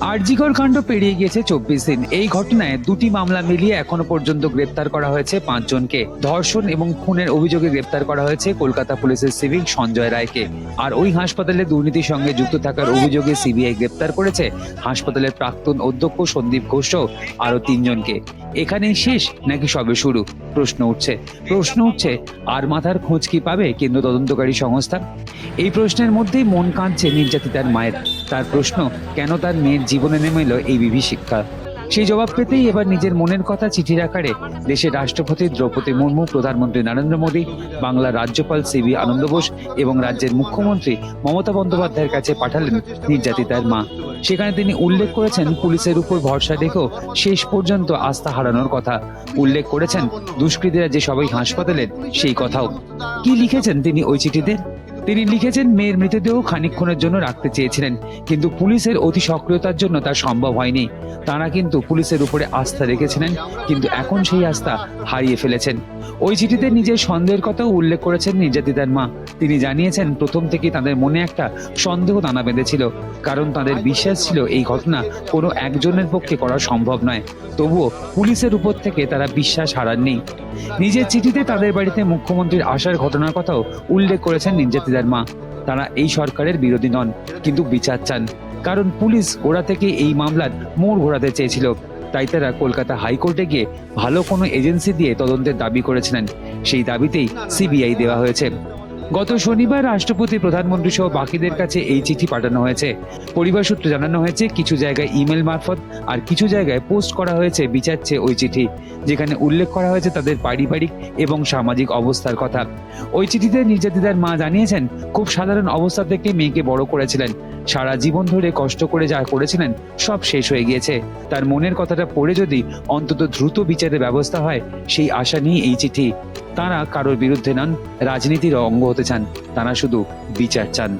আরজিকর কাণ্ড পেরিয়ে গিয়েছে চব্বিশ দিন। এই ঘটনায় দুটি মামলা মিলিয়ে এখনও পর্যন্ত গ্রেপ্তার করা হয়েছে পাঁচজনকে। ধর্ষণ এবং খুনের অভিযোগে গ্রেপ্তার করা হয়েছে কলকাতা পুলিশের সিভিল সঞ্জয় রায়কে। আর ওই হাসপাতালে দুর্নীতির সঙ্গে যুক্ত থাকার অভিযোগে সিবিআই গ্রেপ্তার করেছে হাসপাতালের প্রাক্তন অধ্যক্ষ সন্দীপ ঘোষ আরও তিনজনকে। এখানেই শেষ নাকি সবে শুরু? প্রশ্ন উঠছে। প্রশ্ন উঠছে, আর মাথার খোঁজ কি পাবে কেন্দ্র তদন্তকারী সংস্থা? এই প্রশ্নের মধ্যেই মন কাঁদছে নির্যাতিতার মায়ের। তার প্রশ্ন, কেন তার মেয়ের জীবনে নেমে এলো এই বিভীষিকা? সেই জবাব পেতেই এবার নিজের মনের কথা চিঠির আকারে দেশের রাষ্ট্রপতি দ্রৌপদী মুর্মু, প্রধানমন্ত্রী নরেন্দ্র মোদী, বাংলার রাজ্যপাল সিবি আনন্দ বোস এবং রাজ্যের মুখ্যমন্ত্রী মমতা বন্দ্যোপাধ্যায়ের কাছে পাঠালেন নির্যাতিতার মা। সেখানে তিনি উল্লেখ করেছেন, পুলিশের উপর ভরসা রেখেও শেষ পর্যন্ত আস্থা হারানোর কথা। উল্লেখ করেছেন, দুষ্কৃতীরা যে সবাই হাসপাতালের সেই কথাও। কি লিখেছেন তিনি ওই চিঠিতে? তিনি লিখেছেন, মেয়ের মৃতদেহ খানিকক্ষণের জন্য রাখতে চেয়েছিলেন, কিন্তু পুলিশের অতি সক্রিয়তার জন্য তা সম্ভব হয়নি। তারা কিন্তু পুলিশের উপরে আস্থা রেখেছিলেন, কিন্তু এখন সেই আস্থা হারিয়ে ফেলেছেন। ওই চিঠিতে নিজের সন্দেহের কথাও উল্লেখ করেছেন নির্যাতিতার মা। তিনি জানিয়েছেন, প্রথম থেকেই তাদের মনে একটা সন্দেহ দানা বেঁধেছিল, কারণ তাদের বিশ্বাস ছিল এই ঘটনা কোনো একজনের পক্ষে করা সম্ভব নয়। তবুও পুলিশের উপর থেকে তারা বিশ্বাস হারাননি। নিজের চিঠিতে তাদের বাড়িতে মুখ্যমন্ত্রীর আসার ঘটনার কথাও উল্লেখ করেছেন নির্যাতিতার মা। তারা এই সরকারের বিরোধী নন, কিন্তু বিচার চান। কারণ পুলিশ গোড়া থেকে এই মামলার মোড় ঘোরাতে চেয়েছিল। তাই তারা কলকাতা হাইকোর্টে গিয়ে ভালো কোনো এজেন্সি দিয়ে তদন্তের দাবি করেছিলেন। সেই দাবিতেই সিবিআই দেওয়া হয়েছে। গত শনিবার রাষ্ট্রপতি, প্রধানমন্ত্রী সহ বাকিদের কাছে এই চিঠি পাঠানো হয়েছে। পরিবার সূত্রে জানানো হয়েছে, কিছু জায়গায় ইমেল মারফত আর কিছু জায়গায় পোস্ট করা হয়েছে বিচার চেয়ে ওই চিঠি, যেখানে উল্লেখ করা হয়েছে তাদের পারিবারিক এবং সামাজিক অবস্থার কথা। ওই চিঠিতে নির্যাতিতার মা জানিয়েছেন, খুব সাধারণ অবস্থা থেকে মেয়েকে বড় করেছিলেন। সারা জীবন ধরে কষ্ট করে যা করেছিলেন, সব শেষ হয়ে গিয়েছে। তার মনের কথাটা পড়ে যদি অন্তত দ্রুত বিচারের ব্যবস্থা হয়, সেই আশা নিয়ে এই চিঠি। তারা কারোর বিরুদ্ধে নন রাজনীতির অঙ্গ হতে চান তারা শুধু বিচার চান।